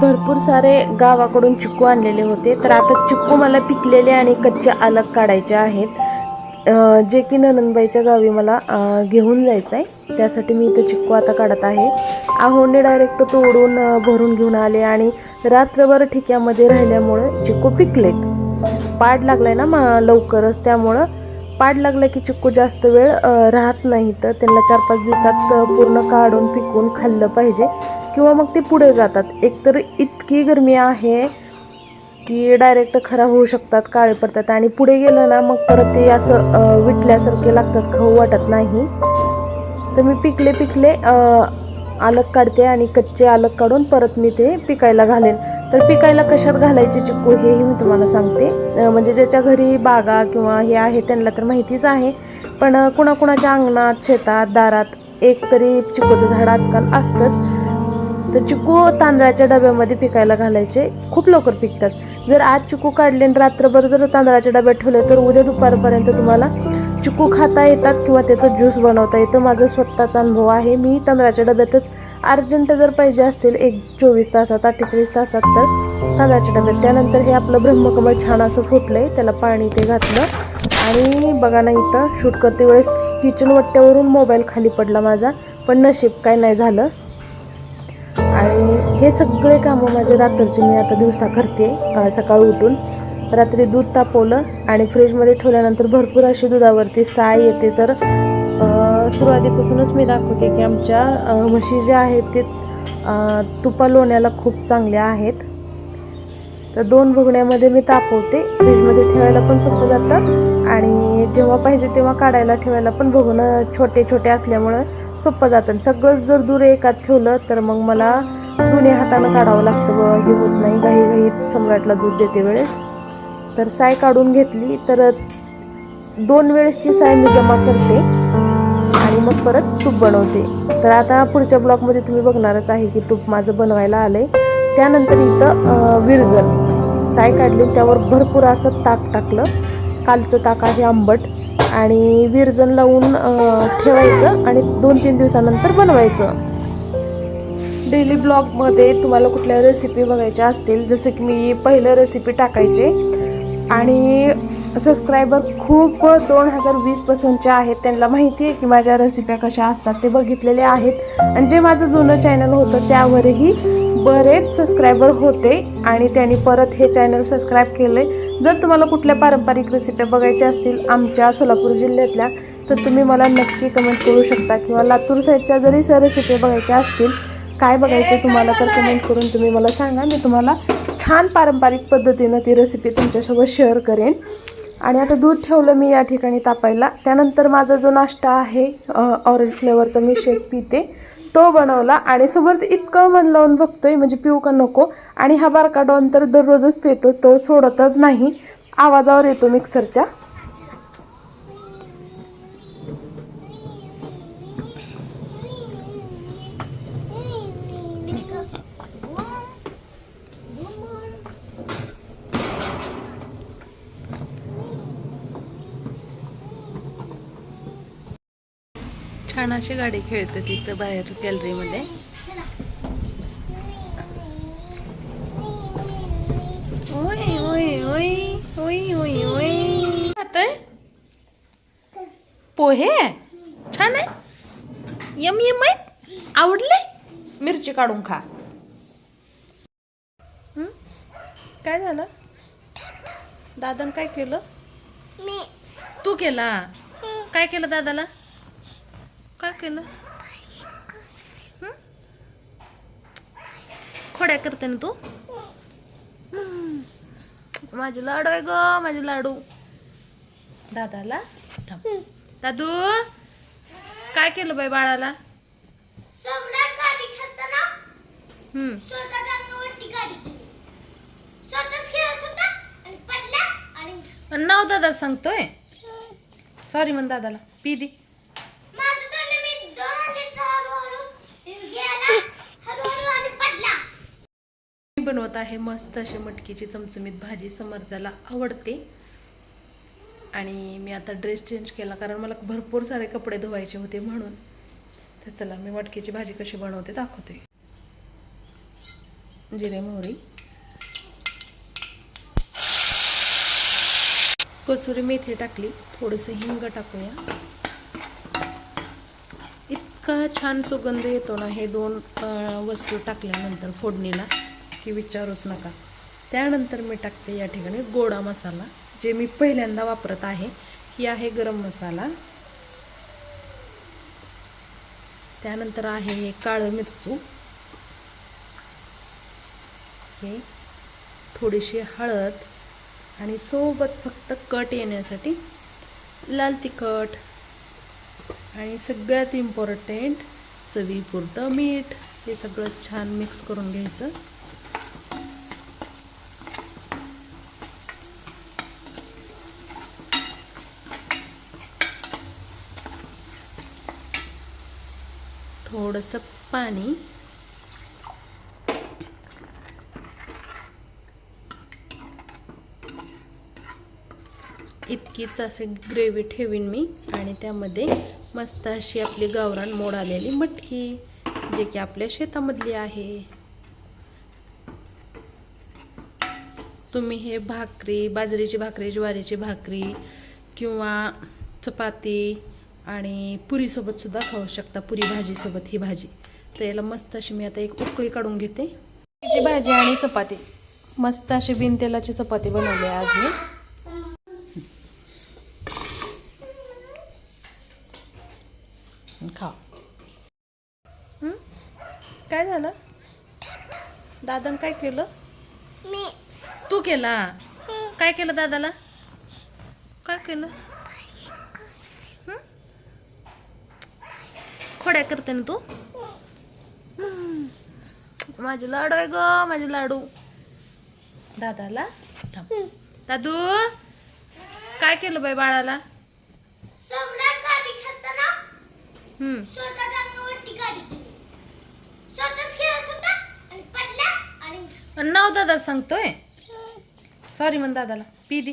भरपूर सारे गावाकडून चिक्कू आणलेले होते. तर आता चिक्कू मला पिकलेले आणि कच्चे अलग काढायचे आहेत. जे की ननंदबाईच्या गावी मला घेऊन जायचं आहे त्यासाठी मी इथं चिक्कू आता काढत आहे. आहोंडे डायरेक्ट तोडून भरून घेऊन आले आणि रात्रभर ठिक्यामध्ये राहिल्यामुळं चिक्कू पिकलेत. पाड लागलाय ना मा लवकरच. त्यामुळं पाड लागला की चिक्कू जास्त वेळ राहत नाही. तर त्यांना चार पाच दिवसात पूर्ण काढून पिकून खाल्लं पाहिजे. किंवा मग ते पुढे जातात. एकतर इतकी गरमी आहे की डायरेक्ट खराब होऊ शकतात काळे पडतात आणि पुढे गेलं ना मग परत ते असं विटल्यासारखे लागतात खाऊ वाटत नाही. तर मी पिकले पिकले आलक काढते आणि कच्चे आलक काढून परत मी ते पिकायला घालेन. तर पिकायला कशात घालायचे चिक्कू हेही मी तुम्हाला सांगते. म्हणजे ज्याच्या घरी बागा किंवा हे आहे त्यांना तर माहितीच आहे. पण कुणाकुणाच्या अंगणात शेतात दारात एक तरी चिकूचं झाड आजकाल असतंच. तर चिकू तांदळाच्या डब्यामध्ये पिकायला घालायचे. खूप लवकर पिकतात. जर आज चिकू काढले आणि रात्रभर जर तांदळाच्या डब्यात ठेवले तर उद्या दुपारपर्यंत तुम्हाला चिकू खाता येतात किंवा त्याचं ज्यूस बनवता येतं. माझा स्वतःचा अनुभव आहे. मी तांदळाच्या डब्यातच अर्जंट जर पाहिजे असतील एक चोवीस तासात अठ्ठेचाळीस तासात तर तांदळाच्या डब्यात. त्यानंतर हे आपलं ब्रह्मकमळ छान असं फुटलंय. त्याला पाणी ते घातलं. आणि बघा ना इथं शूट करते वेळेस किचन वट्ट्यावरून मोबाईल खाली पडला माझा. पण नशीब काय नाही झालं. हे सगळे कामं माझे रात्रीचे मी आता दिवसा करते सकाळ सकाळी उठून. रात्री दूध तापवलं आणि फ्रीजमध्ये ठेवल्यानंतर भरपूर अशी दुधावरती साय येते. तर सुरुवातीपासूनच मी दाखवते की आमच्या म्हशी ज्या आहेत ते तुपा लोण्याला खूप चांगल्या आहेत. तर दोन भुगण्यामध्ये मी तापवते. फ्रीजमध्ये ठेवायला पण सोपं जातं आणि जेव्हा पाहिजे तेव्हा काढायला ठेवायला पण भुगणं छोटे छोटे असल्यामुळं सोपं जातं. सगळंच जर दूर एकात ठेवलं तर मग मला दोन्ही हातानं काढावं लागतं व हे होत नाही. घाई घाईत सम्राटला दूध देते वेळेस. तर साय काढून घेतली. तर दोन वेळेसची साय मी जमा करते आणि मग परत तूप बनवते. तर आता पुढच्या ब्लॉकमध्ये तुम्ही बघणारच आहे की तूप माझं बनवायला आलं आहे त्यानंतर इथं विरजन. साय काढली त्यावर भरपूर असं ताक टाकलं. कालचं ताक आहे आंबट. आणि विरजन लावून ठेवायचं आणि दोन तीन दिवसानंतर बनवायचं. डेली ब्लॉगमध्ये तुम्हाला कुठल्या रेसिपी बघायच्या असतील जसं की मी पहिलं रेसिपी टाकायचे. आणि सबस्क्रायबर खूप दोन हजार वीसपासूनचे आहेत. त्यांना माहिती आहे की माझ्या रेसिप्या कशा असतात ते बघितलेले आहेत. आणि जे माझं जुनं चॅनल होतं त्यावरही बरेच सबस्क्रायबर होते. आणि त्यांनी परत हे चॅनल सबस्क्राईब केले जर तुम्हाला कुठल्या पारंपरिक रेसिप्या बघायच्या असतील आमच्या सोलापूर जिल्ह्यातल्या तर तुम्ही मला नक्की कमेंट करू शकता. किंवा लातूर साईडच्या जरी सर रेसिपी बघायच्या असतील काय बघायचं तुम्हाला तर कमेंट करून तुम्ही मला सांगा. मी तुम्हाला छान पारंपरिक पद्धतीनं ती रेसिपी तुमच्यासोबत शेअर करेन. आणि आता दूध ठेवलं मी या ठिकाणी तापायला. त्यानंतर माझा जो नाश्ता आहे ऑरेंज फ्लेवरचा मी शेक पिते. तो बनवला आणि समोर इतकं मन लावून बघतोय म्हणजे पिऊ का नको. आणि हा बारका डॉन तर दररोजच पितो तो सोडतच नाही. आवाजावर येतो मिक्सरच्या छान अशी गाडी खेळते तिथं बाहेर गॅलरीमध्ये ओय ओय ओय ओय ओय ओय. खातोय? पोहे? छान आहे. यम यम आहे. आवडले मिरची काढून खा? काय झालं? दादानं काय केलं? मी. तू केला? काय केलं दादाला? काय केलं? खोड्या करते ना तू. माझी लाडू आहे ग माझी लाडू. दादाला. दादू काय केलं बाई बाळाला? नाव दादा सांगतोय? सॉरी म्हण दादाला. पी दी माझं तोंड मी दोन हाताचं हळूहळू गेला हळूहळू आणि पडला मी बनवत आहे मस्त अशी मटकीची चमचमीत भाजी समर्थाला आवडते. आणि मी आता ड्रेस चेंज केला कारण मला भरपूर सारे कपडे धुवायचे होते म्हणून. तर चला मी मटकीची भाजी कशी बनवते दाखवते. जिरे मोहरी. कसुरी मेथी टाकली थोडंसं हिंग टाकूया. इतका छान सुगंध येतो ना हे दोन वस्तू टाकल्यानंतर फोडणीला. की विचारूच नका. त्यानंतर मी टाकते या ठिकाणी गोडा मसाला जे मी पहिल्यांदा वापरत आहे. ही आहे गरम मसाला. त्यानंतर आहे हे काळं मिरचू. हे थोडीशी हळद आणि सोबत फक्त कट येण्यासाठी लाल तिखट आणि सगळ्यात इम्पॉर्टंट चवीपुरतं मीठ. हे सगळं छान मिक्स करून घ्यायचं. थोडंसं पाणी. इतकीच असे ग्रेव्ही ठेवीन मी आणि त्यामध्ये मस्त अशी आपली गावरान मोड आलेली मटकी जे की आपल्या शेतामधली आहे. तुम्ही हे भाकरी बाजरीची भाकरी ज्वारीची भाकरी किंवा चपाती आणि पुरीसोबत सुद्धा खाऊ शकता. पुरी भाजीसोबत ही भाजी. तर याला मस्त अशी मी आता एक उकळी काढून घेते. पुरीची भाजी आणि चपाती. मस्त अशी बिनतेलाची चपाती बनवली आहे आज मी. खा काय झालं? दादानं काय केलं? मी. तू केला? काय केलं दादाला? काय केलं? खोड्या करते ना तू. माझे लाडू आहे ग माझे लाडू. दादाला. दादू काय केलं बाई बाळाला? हम्म. नाव दादा सांगतोय? सॉरी म्हण दादाला. पी दे.